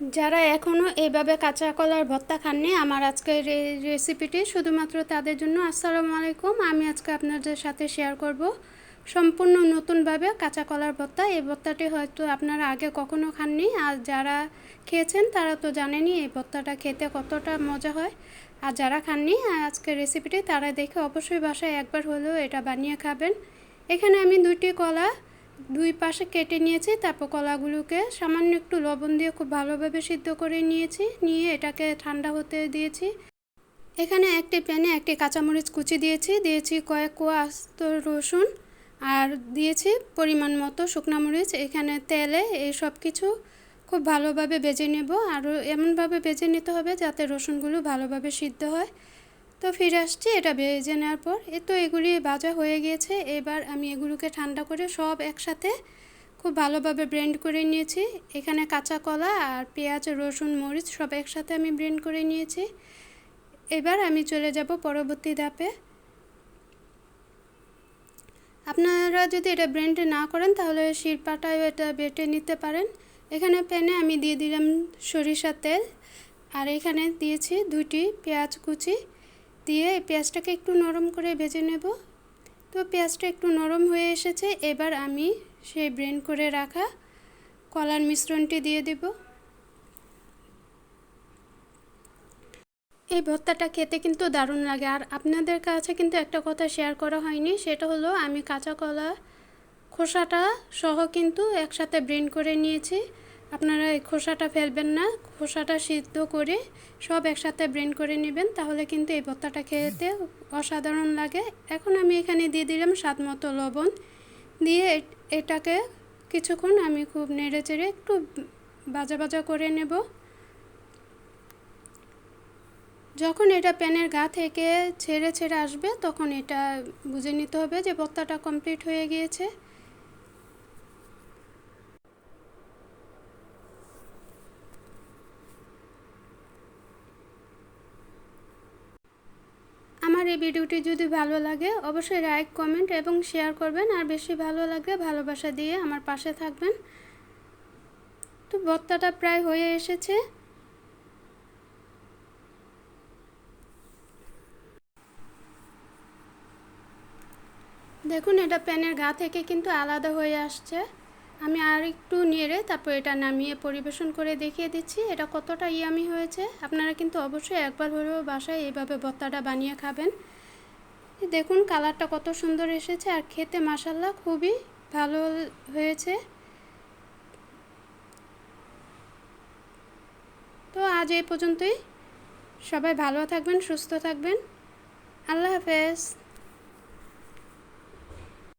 যারা এখনও এইভাবে কাঁচা কলার ভর্তা খাননি, আমার আজকের এই রেসিপিটি শুধুমাত্র তাদের জন্য। আসসালামু আলাইকুম। আমি আজকে আপনাদের সাথে শেয়ার করব সম্পূর্ণ নতুনভাবে কাঁচা কলার ভর্তা। এই ভর্তাটি হয়তো আপনারা আগে কখনো খাননি, আর যারা খেয়েছেন তারা তো জানেনই এই ভর্তাটা খেতে কতটা মজা হয়। আর যারা খাননি আজকের রেসিপিটি তারা দেখে অবশ্যই বাসায় একবার হলেও এটা বানিয়ে খাবেন। এখানে আমি দুইটি কলা দুই পাশে কেটে নিয়েছি, তারপর কলাগুলোকে সামান্য একটু লবণ দিয়ে খুব ভালোভাবে সিদ্ধ করে নিয়েছি, নিয়ে এটাকে ঠান্ডা হতে দিয়েছি। এখানে একটি প্যানে একটি কাঁচামরিচ কুচি দিয়েছি দিয়েছি কয়েক কোয়া আস্ত রসুন, আর দিয়েছি পরিমাণ মতো শুকনা মরিচ। এখানে তেলে এই সব কিছু খুব ভালোভাবে বেজে নেব আর এমনভাবে বেজে নিতে হবে যাতে রসুনগুলো ভালোভাবে সিদ্ধ হয়। তো ফিরে আসছি এটা ভেজে নেওয়ার পর। এ তো এগুলি ভাজা হয়ে গিয়েছে। এবার আমি এগুলোকে ঠান্ডা করে সব একসাথে খুব ভালোভাবে ব্লেন্ড করে নিয়েছি। এখানে কাঁচা কলা আর পেঁয়াজ, রসুন, মরিচ সব একসাথে আমি ব্লেন্ড করে নিয়েছি। এবার আমি চলে যাব পরবর্তী ধাপে। আপনারা যদি এটা ব্লেন্ড না করেন তাহলে শিরপাটায় এটা বেটে নিতে পারেন। এখানে প্যানে আমি দিয়ে দিলাম সরিষার তেল। আর এখানে দিয়েছি দুটি পেঁয়াজ কুচি। দিয়ে পেঁয়াজটাকে একটু নরম করে ভেজে নেব। তো পেঁয়াজটা একটু নরম হয়ে এসেছে, এবার আমি সেই ব্রেন করে রাখা কলার মিশ্রণটি দিয়ে দেব। এই ভর্তাটা খেতে কিন্তু দারুণ লাগে। আর আপনাদের কাছে কিন্তু একটা কথা শেয়ার করা হয়নি, সেটা হলো আমি কাঁচা কলা খোসাটা সহ কিন্তু একসাথে ব্রেন করে নিয়েছি। আপনারা এই খোসাটা ফেলবেন না, খোসাটা সিদ্ধ করে সব একসাথে ব্রেন করে নেবেন, তাহলে কিন্তু এই ভর্তাটা খেতে অসাধারণ লাগে। এখন আমি এখানে দিয়ে দিলাম স্বাদ মতো লবণ। দিয়ে এটাকে কিছুক্ষণ আমি খুব নেড়ে চেড়ে একটু বাজা বাজা করে নেব। যখন এটা প্যানের গা থেকে ছেড়ে ছেড়ে আসবে, তখন এটা বুঝে নিতে হবে যে ভর্তাটা কমপ্লিট হয়ে গিয়েছে। আমার এই ভিডিওটি যদি ভালো লাগে, অবশ্যই লাইক কমেন্ট এবং শেয়ার করবেন। আর বেশি ভালো লাগলে ভালোবাসা দিয়ে আমার পাশে থাকবেন। তো ভর্তাটা প্রায় হয়ে এসেছে। দেখুন, এটা প্যানের গা থেকে কিন্তু আলাদা হয়ে আসছে। আমি আর একটু নেড়ে তারপর এটা নামিয়ে পরিবেশন করে দেখিয়ে দিচ্ছি, এটা কতটা ইয়ামি হয়েছে। আপনারা কিন্তু অবশ্যই একবার হলেও বাসায় এইভাবে ভর্তাটা বানিয়ে খাবেন। দেখুন, কালারটা কত সুন্দর এসেছে আর খেতে মাসাল্লা খুবই ভালো হয়েছে। তো আজ এই পর্যন্তই। সবাই ভালো থাকবেন, সুস্থ থাকবেন। আল্লাহ হাফেজ।